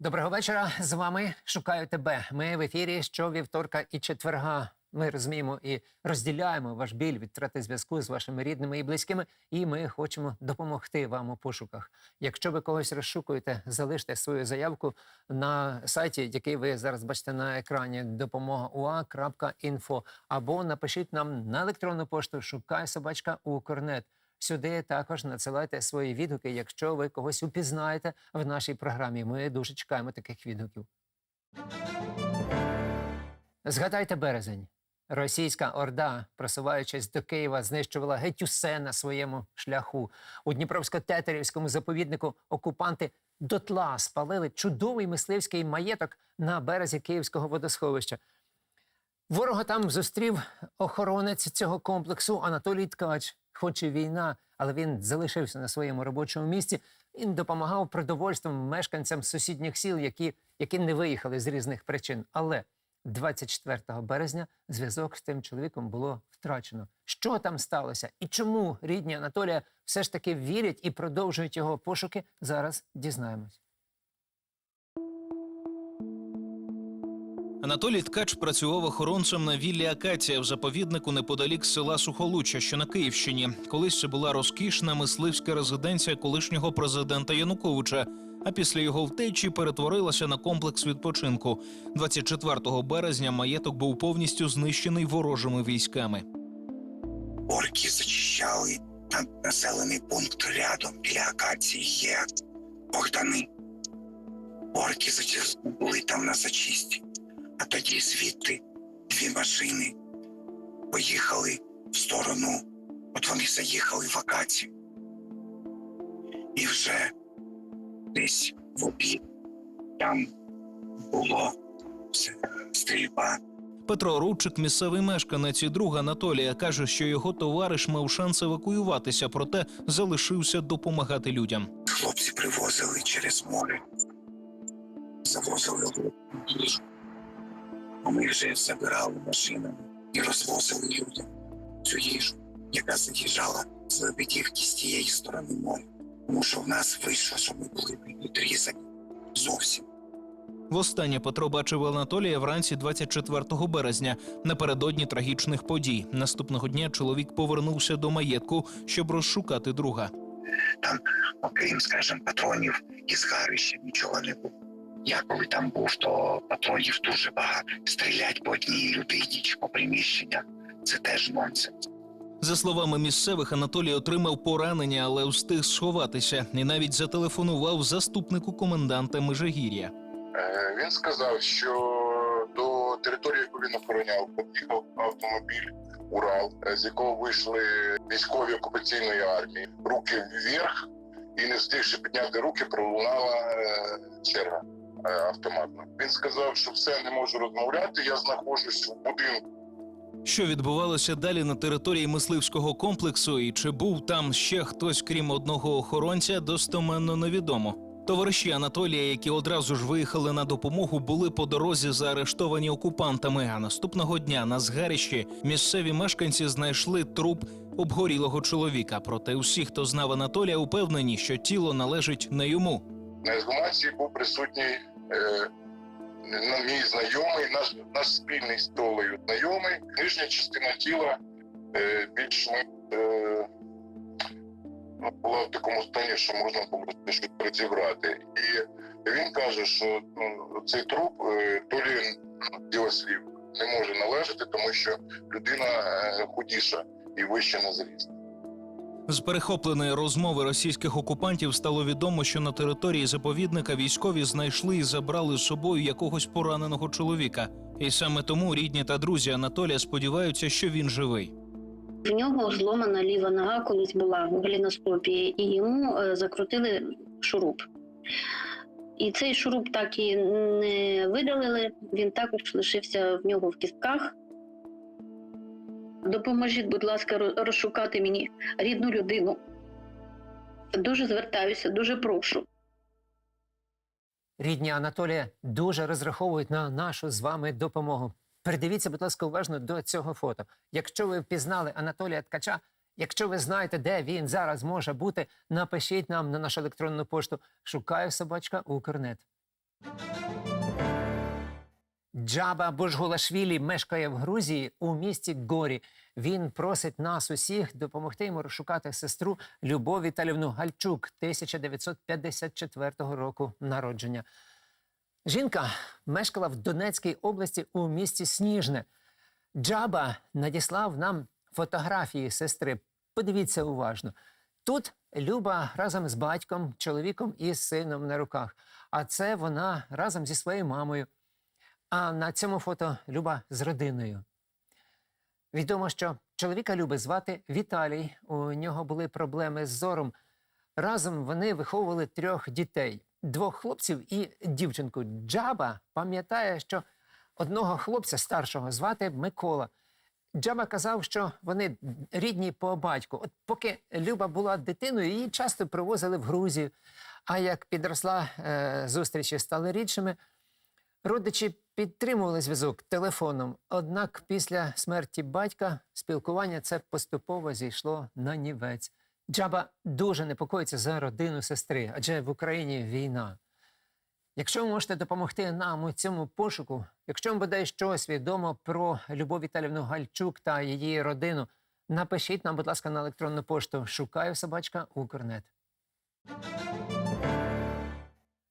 Доброго вечора. З вами шукаю тебе. Ми в ефірі щовівторка і четверга. Ми розуміємо і розділяємо ваш біль від втрати зв'язку з вашими рідними і близькими, і ми хочемо допомогти вам у пошуках. Якщо ви когось розшукуєте, залиште свою заявку на сайті, який ви зараз бачите на екрані допомога.ua.info або напишіть нам на електронну пошту шукай собачка Укрнет. Сюди також надсилайте свої відгуки, якщо ви когось упізнаєте в нашій програмі. Ми дуже чекаємо таких відгуків. Згадайте березень. Російська орда, просуваючись до Києва, знищувала геть усе на своєму шляху. У Дніпровсько-Тетерівському заповіднику окупанти дотла спалили чудовий мисливський маєток на березі Київського водосховища. Ворога там зустрів охоронець цього комплексу Анатолій Ткач. Хоч і війна, але він залишився на своєму робочому місці. Він допомагав продовольством мешканцям сусідніх сіл, які, які не виїхали з різних причин. Але 24 березня зв'язок з тим чоловіком було втрачено. Що там сталося і чому рідні Анатолія все ж таки вірять і продовжують його пошуки? Зараз дізнаємось. Анатолій Ткач працював охоронцем на віллі Акація в заповіднику неподалік села Сухолуччя, що на Київщині. Колись це була розкішна мисливська резиденція колишнього президента Януковича. А після його втечі перетворилася на комплекс відпочинку. 24 березня маєток був повністю знищений ворожими військами. Орки зачищали населений пункт рядом біля акації є Богдани. Орки зач- були там на зачисті, а тоді звідти дві машини поїхали в сторону. От вони заїхали в акацію. І вже десь в обід там було стрільба. Петро Рудчик, місцевий мешканець і друг Анатолія, каже, що його товариш мав шанс евакуюватися, проте залишився допомагати людям. Хлопці привозили через море, завозили. А ми вже забирали машинами і розвозили людям цю їжу, яка заїжджала з Лебедівки з тієї сторони моря. Тому що в нас вийшло, що ми були відрізані зовсім. Востаннє Петро бачив Анатолія вранці 24 березня, напередодні трагічних подій. Наступного дня чоловік повернувся до маєтку, щоб розшукати друга. Там, Окрім, скажімо, патронів із гарища нічого не було. Я коли там був, то патронів дуже багато. Стрілять по одній людині чи по приміщеннях це теж нонсенс. За словами місцевих, Анатолій отримав поранення, але встиг сховатися і навіть зателефонував заступнику коменданта Межигір'я. Е, Він сказав, що до території, яку він охороняв, під'їхав автомобіль Урал, з якого вийшли військові окупаційної армії. Руки вверх, і не встигши підняти руки, пролунала е, черга е, автоматна. Він сказав, що все не можу розмовляти. Я знаходжусь в будинку. Що відбувалося далі на території мисливського комплексу, і чи був там ще хтось, крім одного охоронця, достоменно невідомо. Товариші Анатолія, які одразу ж виїхали на допомогу, були по дорозі заарештовані окупантами. А наступного дня на згарищі місцеві мешканці знайшли труп обгорілого чоловіка. Проте усі, хто знав Анатолія, упевнені, що тіло належить не йому. На ексгумації був присутній е, на- мій знайомий, наш, наш спільний з Толею знайомий. Нижня частина тіла е, більш-менш е, ну, була в такому стані, що можна було щось розібрати. І він каже, що ну, цей труп е, Толі ну, діло слів не може належати, тому що людина е, худіша і вища на зріст. З перехопленої розмови російських окупантів стало відомо, що на території заповідника військові знайшли і забрали з собою якогось пораненого чоловіка. І саме тому рідні та друзі Анатолія сподіваються, що він живий. В нього зломана ліва нога колись була в галіноскопії, і йому е, закрутили шуруп. І цей шуруп так і не видалили. Він також лишився в нього в кістках. Допоможіть, будь ласка, розшукати мені рідну людину. Дуже звертаюся, дуже прошу. Рідні Анатолія дуже розраховують на нашу з вами допомогу. Передивіться, будь ласка, уважно до цього фото. Якщо ви впізнали Анатолія Ткача, якщо ви знаєте, де він зараз може бути, напишіть нам на нашу електронну пошту шукаю собачка Укрнет. Джаба Божгулашвілі мешкає в Грузії у місті Горі. Він просить нас усіх допомогти йому розшукати сестру Любов Віталівну Гальчук 1954 року народження. Жінка мешкала в Донецькій області у місті Сніжне. Джаба надіслав нам фотографії сестри. Подивіться уважно. Тут Люба разом з батьком, чоловіком і сином на руках. А це вона разом зі своєю мамою. А на цьому фото Люба з родиною. Відомо, що чоловіка Люби звати Віталій. У нього були проблеми з зором. Разом вони виховували трьох дітей: двох хлопців і дівчинку. Джаба пам'ятає, що одного хлопця старшого звати Микола. Джаба казав, що вони рідні по батьку. От поки Люба була дитиною, її часто привозили в Грузію. А як підросла, е, зустрічі стали рідшими. Родичі підтримували зв'язок телефоном. Однак після смерті батька спілкування це поступово зійшло на нівець. Джаба дуже непокоїться за родину сестри, адже в Україні війна. Якщо ви можете допомогти нам у цьому пошуку, якщо вам буде щось відомо про Любов Віталівну Гальчук та її родину, напишіть нам, будь ласка, на електронну пошту шукаю собачка Укрнет.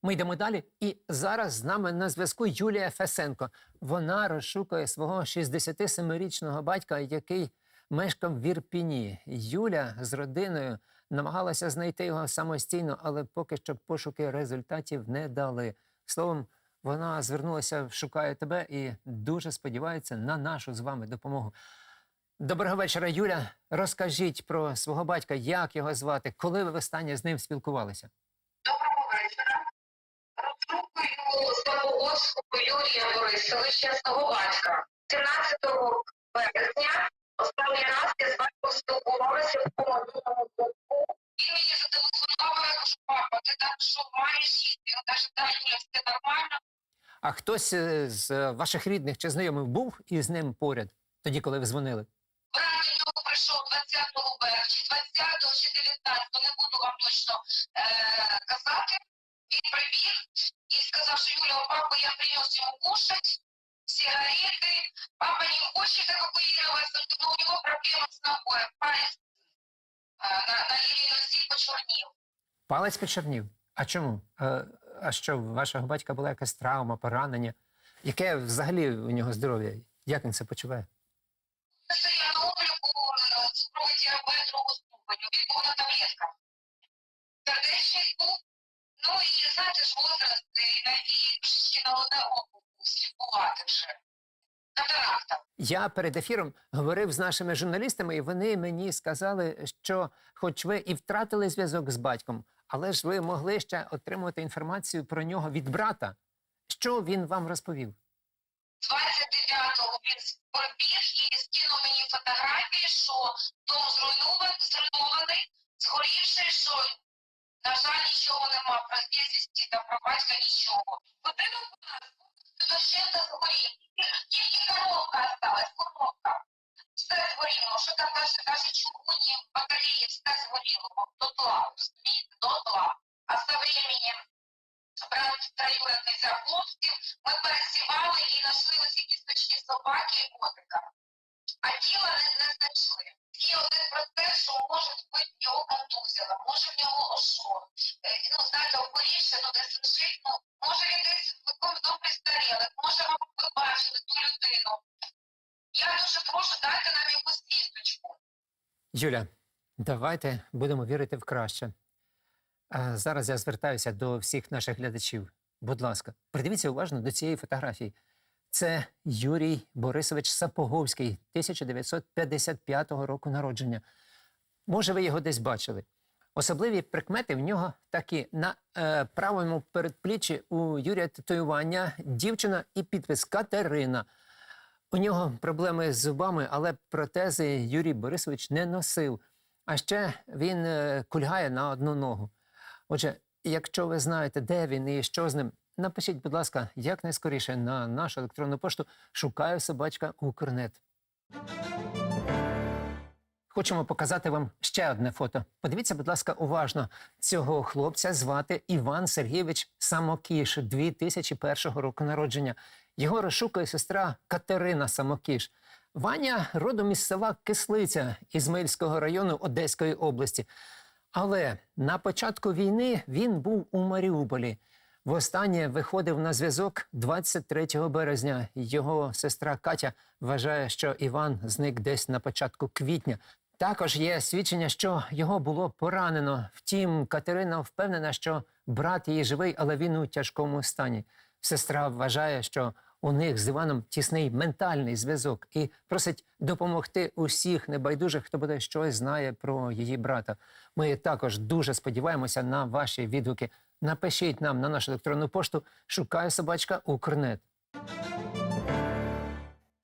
Ми йдемо далі, і зараз з нами на зв'язку Юлія Фесенко. Вона розшукує свого 67-річного батька, який мешкав в Ірпіні. Юля з родиною намагалася знайти його самостійно, але поки що пошуки результатів не дали. Словом, вона звернулася в Шукаю тебе і дуже сподівається на нашу з вами допомогу. Доброго вечора, Юля. Розкажіть про свого батька, як його звати, коли ви останнє з ним спілкувалися? Славогорського Юрія Борисовича, свого батька. 17 березня останній раз я з батьком спілкувалася в помилковому боку. Він мені зателефонував, я кажу, папа, ти так що маєш їсти? Він каже, да, Юля, все нормально. А хтось е, з ваших рідних чи знайомих був із ним поряд, тоді, коли ви дзвонили? Вранці нього прийшов 20 березня, 20 чи 19, не буду вам точно е- казати. Він прибіг і сказав, що Юля, у папы я принес ему кушать, сигареты. Папа не хочет эвакуироваться, но у него проблемы с ногой. Палец э, на, на левой нозе почернил. Палець почернів. А чому? Е, а що, у вашого батька була якась травма, поранення? Яке взагалі у нього здоров'я? Як він себе почуває? Стоял на обліку е, цукровий діабет другого ступеню. Він був на таблетках. Сердечний був. Ну і знаєте ж, возраст, і, і ще на одне око сліпувати вже. Катаракта. Я перед ефіром говорив з нашими журналістами, і вони мені сказали, що, хоч ви і втратили зв'язок з батьком, але ж ви могли ще отримувати інформацію про нього від брата. Що він вам розповів? 29-го він прибіг і скинув мені фотографії, що дом зруйнований, зруйнований, згорівший, що, на жаль, нічого нема, про звісті та про батька нічого. Будинок у нас дощента згорів, тільки коробка осталась, Юля, давайте будемо вірити в краще. А зараз я звертаюся до всіх наших глядачів. Будь ласка, придивіться уважно до цієї фотографії. Це Юрій Борисович Сапоговський, 1955 року народження. Може, ви його десь бачили. Особливі прикмети в нього такі: на е, правому передпліччі у Юрія татуювання дівчина і підпис Катерина. У нього проблеми з зубами, але протези Юрій Борисович не носив. А ще він е, кульгає на одну ногу. Отже, якщо ви знаєте, де він і що з ним, напишіть, будь ласка, якнайскоріше на нашу електронну пошту шукаю собачка Укрнет. хочемо показати вам ще одне фото. Подивіться, будь ласка, уважно. Цього хлопця звати Іван Сергійович Самокіш, 2001 року народження. Його розшукує сестра Катерина Самокіш. Ваня родом із села Кислиця Ізмаїльського району Одеської області. Але на початку війни він був у Маріуполі. Востаннє виходив на зв'язок 23 березня. Його сестра Катя вважає, що Іван зник десь на початку квітня. Також є свідчення, що його було поранено. Втім, Катерина впевнена, що брат її живий, але він у тяжкому стані. Сестра вважає, що у них з Іваном тісний ментальний зв'язок і просить допомогти усіх небайдужих, хто буде щось знає про її брата. Ми також дуже сподіваємося на ваші відгуки. Напишіть нам на нашу електронну пошту шукає собачка Укрнет.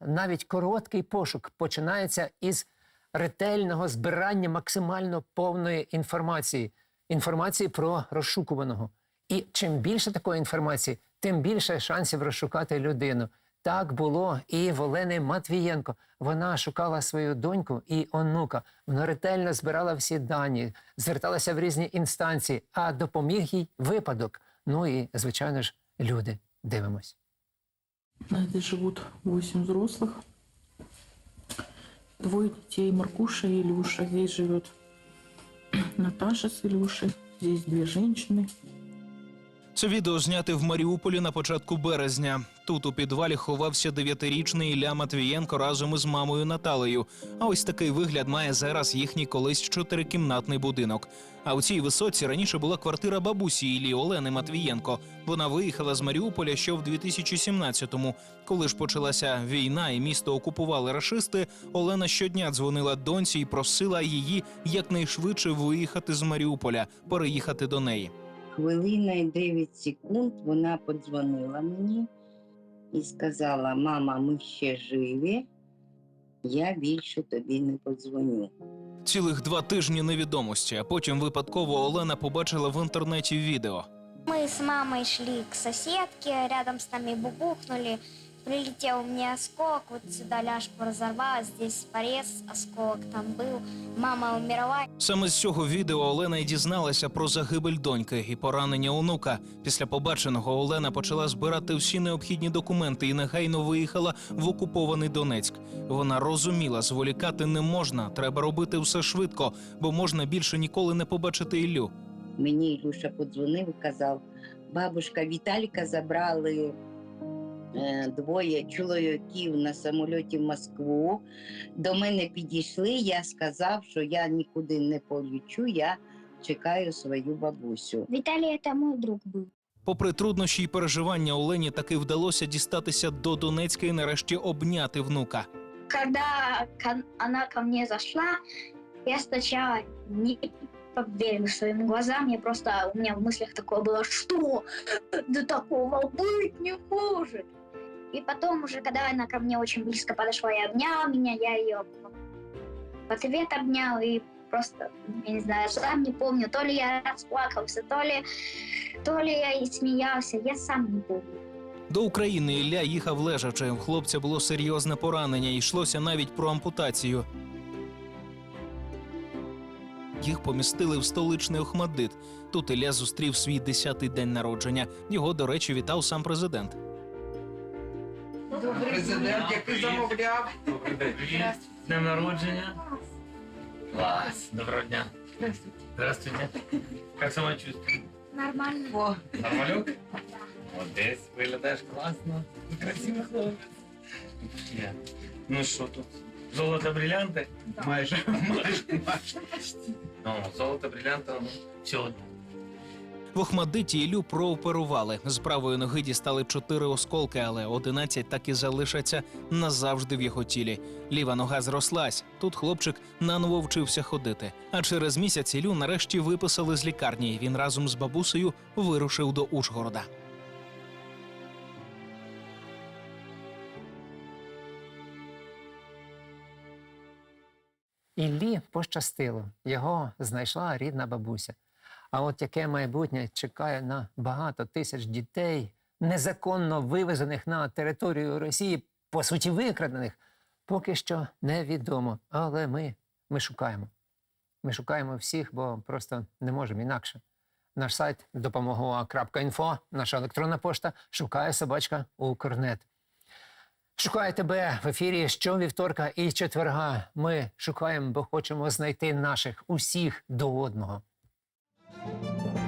Навіть короткий пошук починається із ретельного збирання максимально повної інформації, інформації про розшукуваного. І чим більше такої інформації, тим більше шансів розшукати людину. Так було і в Олени Матвієнко. Вона шукала свою доньку і онука. Вона ретельно збирала всі дані, зверталася в різні інстанції, а допоміг їй випадок. Ну і, звичайно ж, люди. Дивимось. Здесь живут 8 взрослых. Двое детей, Маркуша и Илюша. Здесь живет Наташа с Илюшей. Здесь две женщины. Це відео зняте в Маріуполі на початку березня. Тут у підвалі ховався дев'ятирічний Ілля Матвієнко разом із мамою Наталею. А ось такий вигляд має зараз їхній колись чотирикімнатний будинок. А у цій висоці раніше була квартира бабусі Іллі Олени Матвієнко. Вона виїхала з Маріуполя ще в 2017-му. Коли ж почалася війна і місто окупували рашисти, Олена щодня дзвонила доньці і просила її якнайшвидше виїхати з Маріуполя, переїхати до неї. Хвилина і 9 секунд вона подзвонила мені і сказала: Мама, ми ще живі, я більше тобі не подзвоню. Цілих два тижні невідомості, а потім випадково Олена побачила в інтернеті відео. Мы с мамой шли к соседке, рядом с нами бубухнули. Прилетел мне осколок, вот сюда ляжку разорвалась, здесь порез, осколок там был. Мама умерла, Саме з цього відео Олена й дізналася про загибель доньки і поранення онука. Після побаченого Олена почала збирати всі необхідні документи і негайно виїхала в окупований Донецьк. Вона розуміла, зволікати не можна, треба робити все швидко, бо можна більше ніколи не побачити Іллю. Мені Ілюша подзвонив і казав: бабушка Віталіка забрали двоє чоловіків на самольоті в Москву. До мене підійшли. Я сказав, що я нікуди не полічу, я чекаю свою бабусю. Виталий это мой друг был. Попри труднощі й переживання, Олені таки вдалося дістатися до Донецька і нарешті обняти внука. Когда ко- она ко мне зашла, я сначала не поверил своим глазам, я просто, у меня в мыслях такое было, что? Да такого быть не может. И потом уже, когда она ко мне очень близко подошла и обняла меня, я ее в ответ обнял и просто, я не знаю, сам не помню, то ли я расплакался, то ли, то ли я и смеялся, я сам не помню. До України Ілля їхав лежачи. Хлопця було серйозне поранення, йшлося навіть про ампутацію. Їх помістили в столичний Охмаддит. Тут Ілля зустрів свій 10-й день народження. Його, до речі, вітав сам президент. Президент, який замовляв. Добрий день. З днем народження. Клас. Доброго дня. Здравствуйте. Как самочувствие? Нормально. О, Нормалюк? Молодець, виглядаєш класно. Красивий хлопець. Є. Ну що тут? Золото, бриллианти? майже. Майже. Ну, золото, бриллианти, ну, сьогодні. В Охмадиті Іллю прооперували. З правої ноги дістали чотири осколки, але 11 так і залишаться назавжди в його тілі. Ліва нога зрослась. Тут хлопчик наново вчився ходити. А через місяць Іллю нарешті виписали з лікарні. і Він разом з бабусею вирушив до Ужгорода. Іллі пощастило, його знайшла рідна бабуся. А от яке майбутнє чекає на багато тисяч дітей, незаконно вивезених на територію Росії, по суті, викрадених, поки що невідомо. Але ми Ми шукаємо. Ми шукаємо всіх, бо просто не можемо інакше. Наш сайт допомогова.інфо, наша електронна пошта шукає собачка Укрнет. Шукає тебе в ефірі щовівторка і четверга. Ми шукаємо, бо хочемо знайти наших усіх до одного. Thank you.